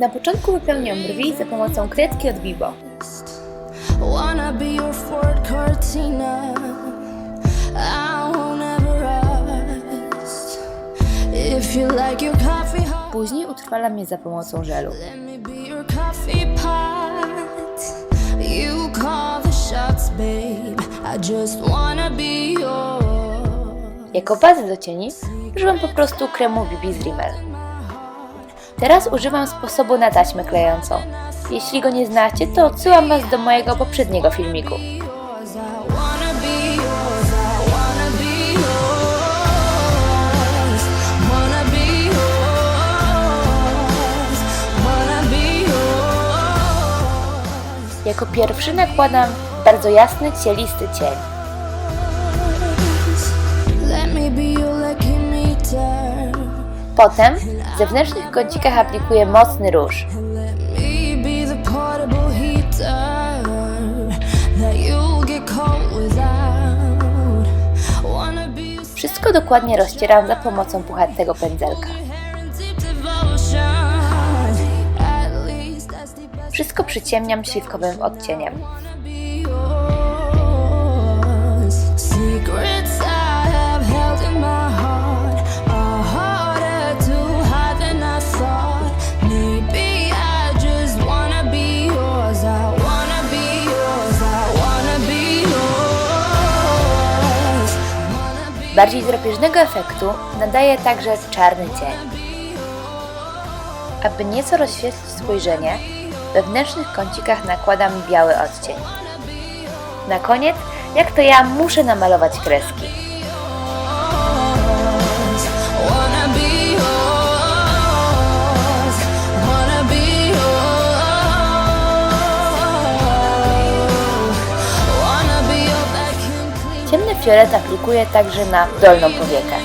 Na początku wypełniam brwi za pomocą kredki od Bibo. Później utrwalam je za pomocą żelu. Jako bazę do cieni używam po prostu kremu BB z Rimmel. Teraz używam sposobu na taśmę klejącą. Jeśli go nie znacie, to odsyłam Was do mojego poprzedniego filmiku. Jako pierwszy nakładam bardzo jasny, cielisty cień. Potem zewnętrznych kącikach aplikuję mocny róż. Wszystko dokładnie rozcieram za pomocą puchatego pędzelka. Wszystko przyciemniam śliwkowym odcieniem. Bardziej drapieżnego efektu nadaje także czarny cień. Aby nieco rozświetlić spojrzenie, we wnętrznych kącikach nakładam biały odcień. Na koniec, jak to ja, muszę namalować kreski. Ciemny fiolet aplikuję także na dolną powiekę.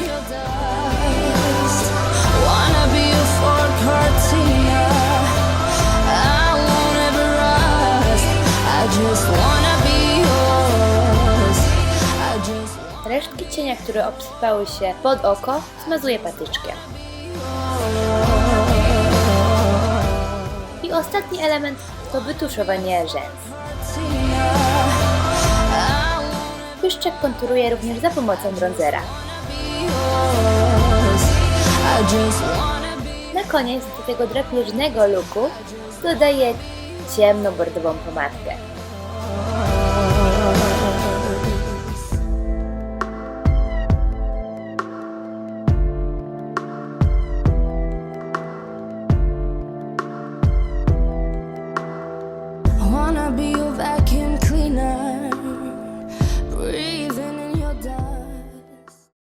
Resztki cienia, które obsypały się pod oko, zmazuję patyczkiem. I ostatni element to wytuszowanie rzęs. Pyszczek konturuję również za pomocą bronzera. Na koniec do tego drapieżnego looku dodaję ciemną bordową pomadkę.